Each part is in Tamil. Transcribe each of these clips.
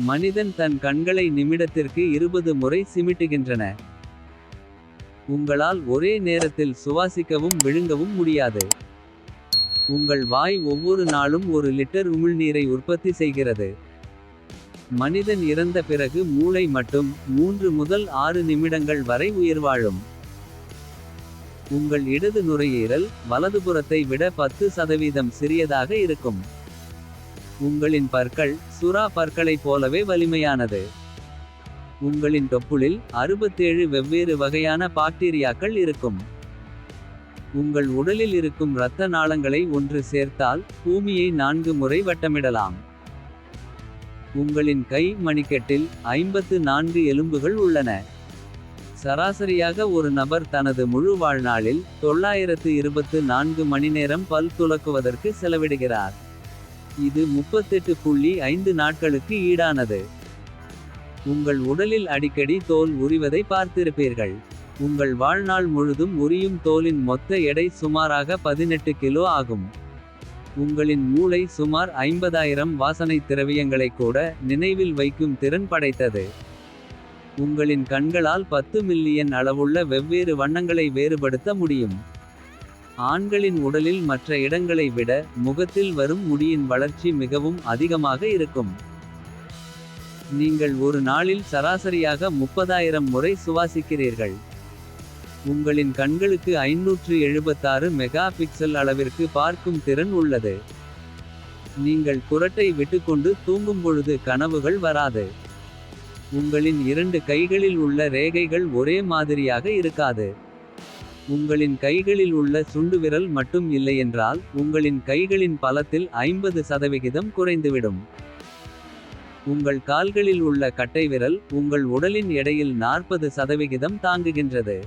மனிதன் தன் கண்களை நிமிடத்திற்கு இருபது முறை சிமிட்டுகின்றன. உங்களால் ஒரே நேரத்தில் சுவாசிக்கவும் விழுங்கவும் முடியாது. உங்கள் வாய் ஒவ்வொரு நாளும் ஒரு லிட்டர் உமிழ்நீரை உற்பத்தி செய்கிறது. மனிதன் இறந்த பிறகு மூளை மட்டும் மூன்று முதல் ஆறு நிமிடங்கள் வரை உயிர்வாழும். உங்கள் இடது நுரையீரல் வலதுபுறத்தை விட பத்து சதவீதம் சிறியதாக இருக்கும். உங்களின் பற்கள் சுறா பற்களைப் போலவே வலிமையானது. உங்களின் தொப்புளில் 67 வெவ்வேறு வகையான பாக்டீரியாக்கள் இருக்கும். உங்கள் உடலில் இருக்கும் இரத்த நாளங்களை ஒன்று சேர்த்தால். பூமியை நான்கு முறை வட்டமிடலாம். உங்களின் கை மணிக்கட்டில் 54 எலும்புகள் உள்ளன. சராசரியாக ஒரு நபர் தனது முழு வாழ்நாளில் தொள்ளாயிரத்து இருபத்து நான்கு மணி நேரம் பல் துலக்குவதற்கு செலவிடுகிறார். இது 38.5 நாட்களுக்கு ஈடானது. உங்கள் உடலில் அடிக்கடி தோல் உரிவதை பார்த்திருப்பீர்கள். உங்கள் வாழ்நாள் முழுதும் உரியும் தோலின் மொத்த எடை சுமாராக 18 கிலோ ஆகும். உங்களின் மூளை சுமார் 50000 வாசனைத் திரவியங்களைக் கூட நினைவில் வைக்கும் திறன் படைத்தது. உங்களின் கண்களால் 10 மில்லியன் அளவுள்ள வெவ்வேறு வண்ணங்களை வேறுபடுத்த முடியும். ஆண்களின் உடலில் மற்ற இடங்களை விட முகத்தில் வரும் முடியின் வளர்ச்சி மிகவும் அதிகமாக இருக்கும். நீங்கள் ஒரு நாளில் சராசரியாக 30000 முறை சுவாசிக்கிறீர்கள். உங்களின் கண்களுக்கு 576 மெகா பிக்சல் அளவிற்கு பார்க்கும் திறன் உள்ளது. நீங்கள் குரட்டை விட்டுக்கொண்டு தூங்கும்பொழுது கனவுகள் வராது. உங்களின் இரண்டு கைகளில் உள்ள ரேகைகள் ஒரே மாதிரியாக இருக்காது. உங்களின் கைகளில் உள்ள சுண்டுவிரல் மட்டும் இல்லையென்றால். உங்களின் கைகளின் பலத்தில் 50 சதவிகிதம் குறைந்துவிடும். உங்கள் கால்களில் உள்ள கட்டைவிரல் உங்கள் உடலின் எடையில் 40 சதவிகிதம் தாங்குகின்றது.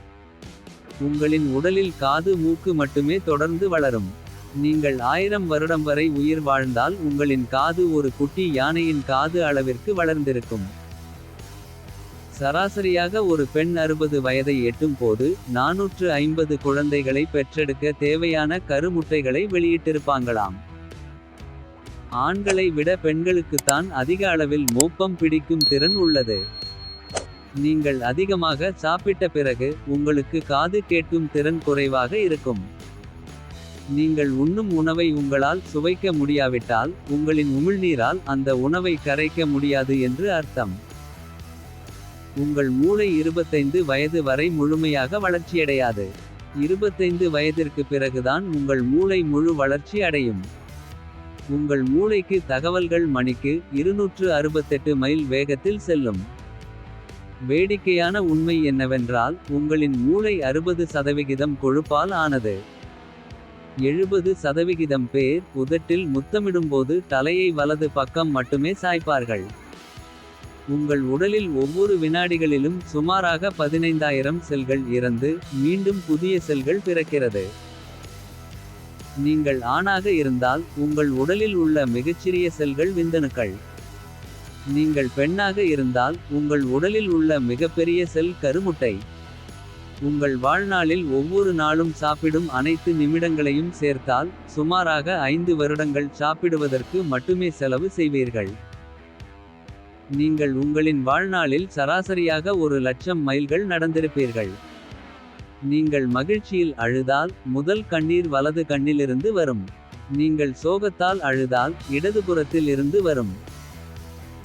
உங்களின் உடலில் காது மூக்கு மட்டுமே தொடர்ந்து வளரும். நீங்கள் ஆயிரம் வருடம் வரை உயிர் வாழ்ந்தால் உங்களின் காது ஒரு குட்டி யானையின் காது அளவிற்கு வளர்ந்திருக்கும். சராசரியாக ஒரு பெண் 60 வயதை எட்டும் போது 450 குழந்தைகளை பெற்றெடுக்க தேவையான கருமுட்டைகளை வெளியிட்டிருப்பாங்களாம். ஆண்களை விட பெண்களுக்குத்தான் அதிக அளவில் மோப்பம் பிடிக்கும் திறன் உள்ளது. நீங்கள் அதிகமாக சாப்பிட்ட பிறகு உங்களுக்கு காது கேட்கும் திறன் குறைவாக இருக்கும். நீங்கள் உண்ணும் உணவை உங்களால் சுவைக்க முடியாவிட்டால். உங்களின் உமிழ்நீரால் அந்த உணவை கரைக்க முடியாது என்று அர்த்தம். உங்கள் மூளை 25 வயது வரை முழுமையாக வளர்ச்சியடையாது. 25 வயதிற்கு பிறகுதான் உங்கள் மூளை முழு வளர்ச்சி அடையும். உங்கள் மூளைக்கு தகவல்கள் மணிக்கு 268 மைல் வேகத்தில் செல்லும். வேடிக்கையான உண்மை என்னவென்றால் உங்களின் மூளை 60 சதவிகிதம் கொழுப்பால் ஆனது. 70 சதவிகிதம் பேர் உதட்டில் முத்தமிடும்போது தலையை வலது பக்கம் மட்டுமே சாய்ப்பார்கள். உங்கள் உடலில் ஒவ்வொரு வினாடிகளிலும் சுமாராக 15000 செல்கள் இறந்து. மீண்டும் புதிய செல்கள் பிறக்கிறது. நீங்கள் ஆணாக இருந்தால் உங்கள் உடலில் உள்ள மிகச்சிறிய செல்கள் விந்தணுக்கள். நீங்கள் பெண்ணாக இருந்தால் உங்கள் உடலில் உள்ள மிகப்பெரிய செல் கருமுட்டை. உங்கள் வாழ்நாளில் ஒவ்வொரு நாளும் சாப்பிடும் அனைத்து நிமிடங்களையும் சேர்த்தால். சுமாராக ஐந்து வருடங்கள் சாப்பிடுவதற்கு மட்டுமே செலவு செய்வீர்கள். நீங்கள் உங்களின் வாழ்நாளில் சராசரியாக ஒரு லட்சம் மைல்கள் நடந்திருப்பீர்கள். நீங்கள் மகிழ்ச்சியில் அழுதால் முதல் கண்ணீர் வலது கண்ணிலிருந்து வரும். நீங்கள் சோகத்தால் அழுதால் இடதுபுறத்தில் இருந்து வரும்.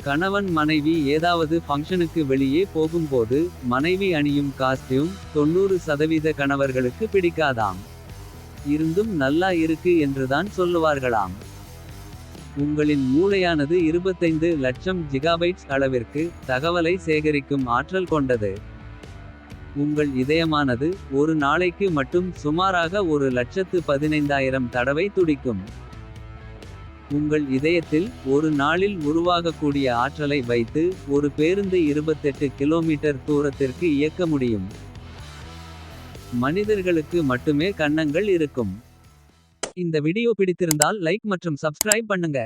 கணவன் மனைவி ஏதாவது ஃபங்க்ஷனுக்கு வெளியே போகும்போது. மனைவி அணியும் காஸ்டியூம் 90 சதவீத கணவர்களுக்கு பிடிக்காதாம். இருந்தும் நல்லா இருக்கு என்றுதான் சொல்லுவார்களாம். உங்களின் மூளையானது 25 லட்சம் ஜிகாபைட்ஸ் அளவிற்கு. தகவலை சேகரிக்கும் ஆற்றல் கொண்டது. உங்கள் இதயமானது ஒரு நாளைக்கு மட்டும் சுமாராக ஒரு லட்சத்து 15000 தடவை துடிக்கும். உங்கள் இதயத்தில் ஒரு நாளில் உருவாகக்கூடிய ஆற்றலை வைத்து. ஒரு பேருந்து 28 கிலோமீட்டர் தூரத்திற்கு இயக்க முடியும். மனிதர்களுக்கு மட்டுமே கன்னங்கள் இருக்கும். இந்த வீடியோ பிடித்திருந்தால் லைக் மற்றும் சப்ஸ்கிரைப் பண்ணுங்க.